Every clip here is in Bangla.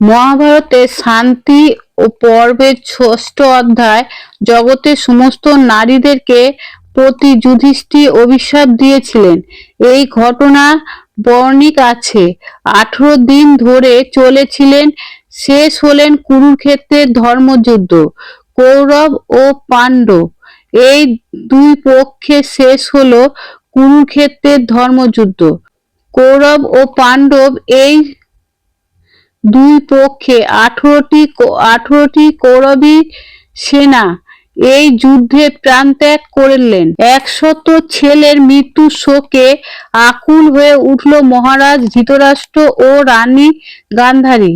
মহাভারতের শান্তি ও পর্বের ষষ্ঠ অধ্যায় জগতের সমস্ত নারীদেরকে প্রতি যুধিষ্ঠির অভিশাপ দিয়েছিলেন। এই ঘটনা বর্ণিক আছে। আঠেরো দিন ধরে চলেছিলেন, শেষ হলেন কুরুক্ষেত্রের ধর্মযুদ্ধ। কৌরব ও পাণ্ডব, এই দুই পক্ষে শেষ হলো কুরুক্ষেত্রের ধর্মযুদ্ধ। কৌরব ও পাণ্ডব এই দুই পক্ষে আঠারোটি আঠারোটি কৌরবী সেনা এই যুদ্ধে প্রাণত্যাগ করলেন। একশত ছেলের মৃত্যু শোকে আকুল হয়ে উঠল মহারাজ, ধৃতরাষ্ট্র ও রানী গান্ধারী।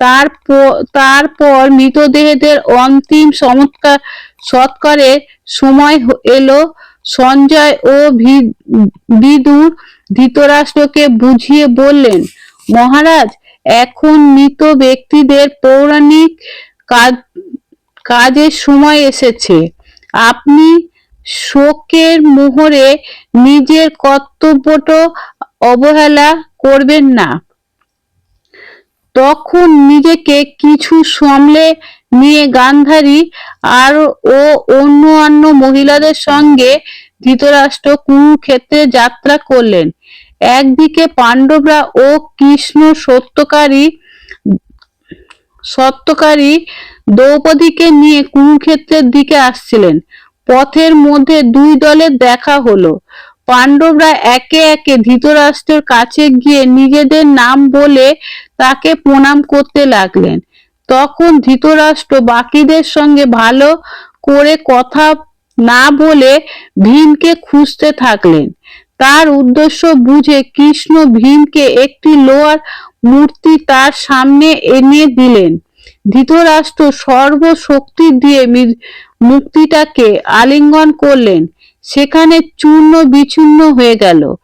তারপর তারপর মৃতদেহদের অন্তিম চমৎকার সৎকারের সময় এলো। সঞ্জয় ও বিদুর ধৃতরাষ্ট্রকে বুঝিয়ে বললেন, মহারাজ এখন মৃত ব্যক্তিদের পৌরাণিক কাজ, কাজের সময় এসেছে। আপনি শোকের মোহরে নিজের কর্তব্যটা অবহেলা করবেন না। তখন নিজেকে কিছু সামলে নিয়ে গান্ধারী আর ও অন্য অন্য মহিলাদের সঙ্গে ধৃতরাষ্ট্র কুরুক্ষেত্রে যাত্রা করলেন। একদিকে পাণ্ডবরা ও কৃষ্ণ সত্যকারী সত্যকারী দ্রৌপদীকে নিয়ে কুরুক্ষেত্রের দিকে আসছিলেন। পথের মধ্যে দুই দলের দেখা হলো। পাণ্ডবরা একে একে ধৃতরাষ্ট্রের কাছে গিয়ে নিজেদের নাম বলে তাকে প্রণাম করতে লাগলেন। তখন ধৃতরাষ্ট্র বাকিদের সঙ্গে ভালো করে কথা না বলে ভীমকে খুঁজতে থাকলেন। তার উদ্দেশ্য বুঝে কৃষ্ণ ভীমকে একটি লোহার মূর্তি তার সামনে এনে দিলেন। ধৃতরাষ্ট্র সর্বশক্তি দিয়ে মি- মূর্তিটাকে আলিঙ্গন করলেন। সেখানে চূর্ণ বিচূর্ণ হয়ে গেল।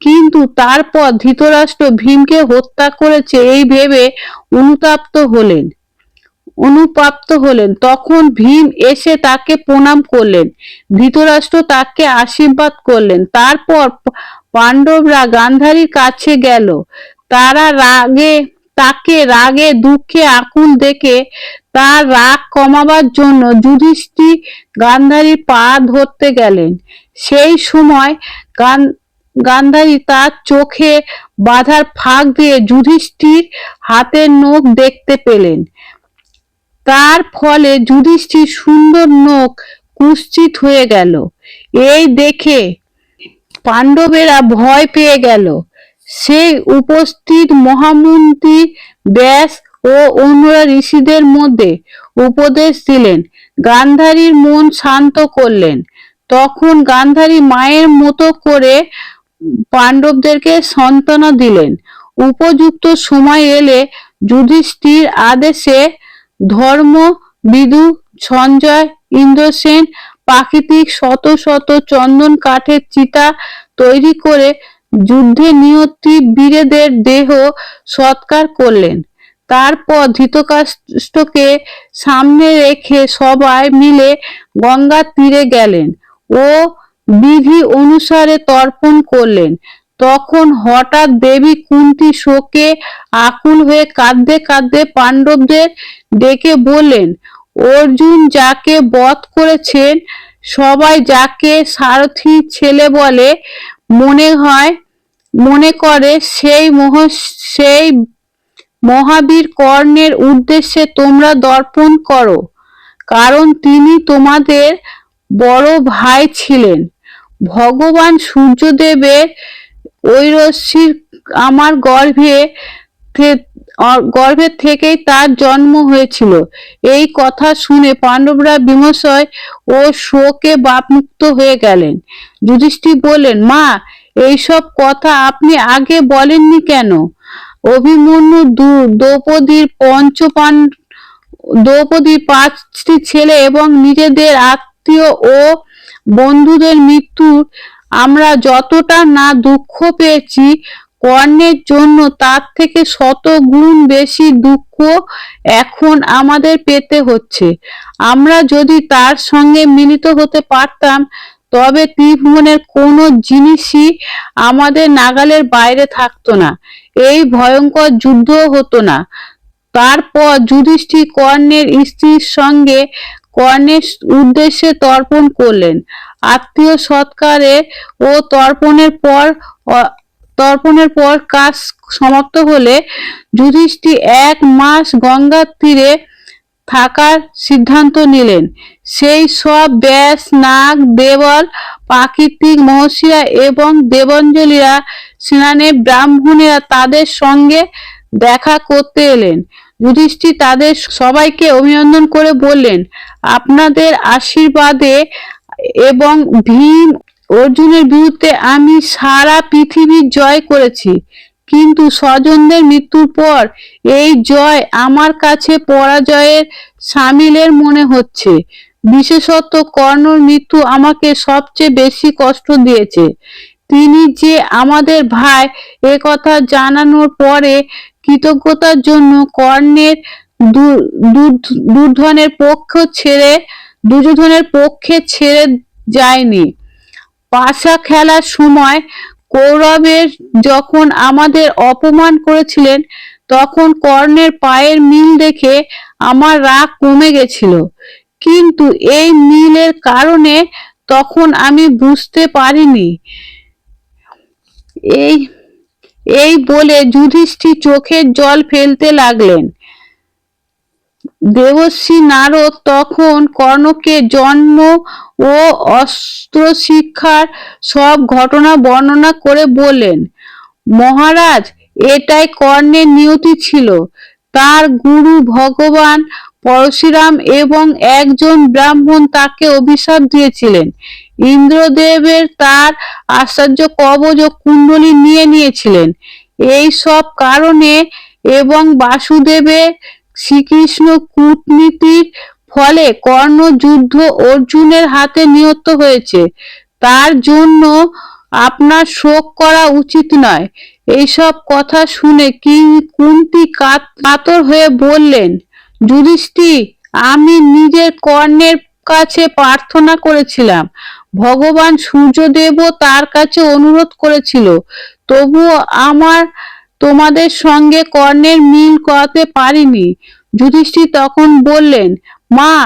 কিন্তু তারপর ধৃতরাষ্ট্র ভীমকে হত্যা করেছে এই ভেবে অনুতাপ্ত হলেন। অনুপ্রাপ্ত হলেন। তখন ভীম এসে তাকে প্রণাম করলেন। ধৃতরাষ্ট্র তাকে আশীর্বাদ করলেন। তারপর পাণ্ডবরা গান্ধারীর কাছে গেল। তারা রাগে, তাকে রাগে, দুঃখে আকুল দেখে তার রাগ কমাবার জন্য যুধিষ্ঠি গান্ধারীর পা ধরতে গেলেন। সেই সময় গান, গান্ধারী তার চোখে বাধার ফাঁক দিয়ে যুধিষ্ঠির হাতের নখ দেখতে পেলেন। তার ফলে যুধিষ্ঠির সুন্দর নখ কুৎসিত হয়ে গেল। এই দেখে পাণ্ডবেরা ভয় পেয়ে গেল। সেই উপস্থিত মহামন্ত্রী ব্যাস ও অন্যরা ঋষিদের মধ্যে উপদেশ দিলেন। গান্ধারীর মন শান্ত করলেন। তখন গান্ধারী মায়ের মতো করে পাণ্ডবদেরকে সান্ত্বনা দিলেন। উপযুক্ত সময় এলে যুধিষ্ঠির আদেশে ধর্ম, বিদু, সঞ্জয় ইন্দ্রসেন প্রাকৃতিক শত শত চন্দন কাঠের চিতা তৈরি করে যুদ্ধে নিয়ত বীরেদের দেহ সৎকার করলেন। তারপর ধৃতকাষ্টকে সামনে রেখে সবাই মিলে গঙ্গার তীরে গেলেন ও বিধি অনুসারে তর্পণ করলেন। তখন হঠাৎ দেবী কুন্তি শোকে আকুল হয়ে কাঁদতে কাঁদতে পাণ্ডবদের ডেকে বললেন, অর্জুন যাকে বধ করেছেন, সবাই যাকে সারথি ছেলে বলে মনে হয়, মনে করে সেই মহ, সেই মহাবীর কর্ণের উদ্দেশ্যে তোমরা দর্পণ করো। কারণ তিনি তোমাদের বড় ভাই ছিলেন। ভগবান সূর্যদেবের ঐরস্যির আমার গর্ভে গর্ভের থেকেই তার জন্ম হয়েছিল। এই কথা শুনে পাণ্ডবরা বিমর্ষয় ও শোকে বাপমুক্ত হয়ে গেলেন। যুধিষ্ঠির বললেন, মা, এইসব কথা আপনি আগে বলেননি কেন? অভিমন্যু দ্রৌপদীর পঞ্চপান, দ্রৌপদীর পাঁচটি ছেলে এবং নিজেদের আত্মীয় ও বন্ধুদের মৃত্যু আমরা যতটা না দুঃখ পেয়েছি, কর্ণের জন্য তার থেকে শত গুণ বেশি দুঃখ এখন আমাদের পেতে হচ্ছে। আমরা যদি তার সঙ্গে মিলিত হতে পারতাম, তবে ত্রিভুবনের কোনো জিনিসই আমাদের নাগালের বাইরে থাকতো না। এই ভয়ঙ্কর যুদ্ধ হতো না। তারপর যুধিষ্ঠির কর্ণের স্ত্রীর সঙ্গে কর্ণের উদ্দেশ্যে তর্পণ করলেন। আত্মীয় সৎকারে ও তর্পণের পর তর্পণের পর কাজ সমাপ্ত হলে যুধিষ্ঠির এক মাস গঙ্গার তীরে থাকার সিদ্ধান্ত নিলেন। সেই সব ব্যাস, নাগ, দেবল, প্রাকৃতিক মহর্ষিরা এবং দেবঞ্জলিরা, স্নানে ব্রাহ্মণেরা তাদের সঙ্গে দেখা করতে এলেন। যুধিষ্ঠির তাদের সবাইকে অভিনন্দন করে বললেন, আপনাদের আশীর্বাদে এবং ভীম অর্জুনের বিরুদ্ধে আমি সারা পৃথিবী জয় করেছি। কিন্তু স্বজনদের মৃত্যুর পর এই জয় আমার কাছে পরাজয়ের সামিলের মনে হচ্ছে। বিশেষত কর্ণর মৃত্যু আমাকে সবচেয়ে বেশি কষ্ট দিয়েছে। তিনি যে আমাদের ভাই এ কথা জানানোর পরে কৃতজ্ঞতার জন্য কর্ণের দুর্ধনের পক্ষ ছেড়ে, দুর্যোধনের পক্ষে ছেড়ে যায়নি। পাশা খেলার সময় কৌরবের যখন আমাদের অপমান করেছিলেন, তখন কর্ণের পায়ের মিল দেখে আমার রাগ কমে গেছিল। কিন্তু এই মিলের কারণে তখন আমি বুঝতে পারিনি। এই এই বলে যুধিষ্ঠির চোখের জল ফেলতে লাগলেন। দেবশ্রী নারদ তখন কর্ণকে জন্ম ও অস্ত্র শিক্ষার সব ঘটনা বর্ণনা করে বললেন, মহারাজ, এটাই কর্ণের নিয়তি ছিল। তার গুরু ভগবান পরশুরাম এবং একজন ব্রাহ্মণ তাকে অভিশাপ দিয়েছিলেন। ইন্দ্রদেবের তার আশ্চর্য কবচ ও কুণ্ডলী নিয়ে নিয়েছিলেন। এই সব কারণে এবং বাসুদেবের শ্রীকৃষ্ণ কূটনীতির ফলে কর্ণ যুদ্ধ অর্জুনের হাতে নিহত হয়েছে। তার জন্য আপনার শোক করা উচিত নয়। এইসব কথা শুনে কি কুন্তি কাত- কাতর হয়ে বললেন যুধিষ্ঠির আমি নিজের কর্ণের কাছে প্রার্থনা করেছিলাম। ভগবান সূর্যদেবও তার কাছে অনুরোধ করেছিল। তবুও আমার তোমাদের সঙ্গে কর্ণের মিল করাতে পারিনি। যুধিষ্ঠির তখন বললেন, মা,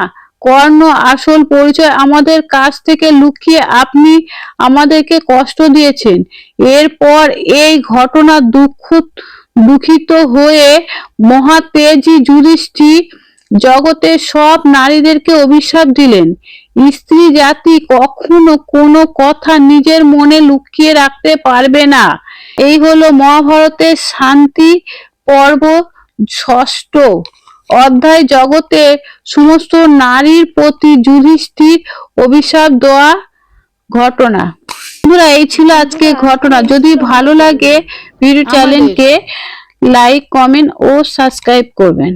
কর্ণ আসল পরিচয় আমাদের কাছ থেকে লুকিয়ে আপনি আমাদেরকে কষ্ট দিয়েছেন। এরপর এই ঘটনা দুঃখ দুঃখিত হয়ে মহাতেজি যুধিষ্ঠি জগতের সব নারীদেরকে অভিশাপ দিলেন। স্ত্রী জাতি কখনো কোনো কথা নিজের মনে লুকিয়ে রাখতে পারবে না। এই হলো মহাভারতের শান্তি পর্ব ষষ্ঠ। অধ্যায় জগতে সমস্ত নারীর প্রতি যুধিষ্ঠির অভিশাপ দেওয়া ঘটনা। বন্ধুরা এই ছিল আজকে ঘটনা। যদি ভালো লাগে ভিডিও চ্যানেলকে লাইক কমেন্ট ও সাবস্ক্রাইব করবেন।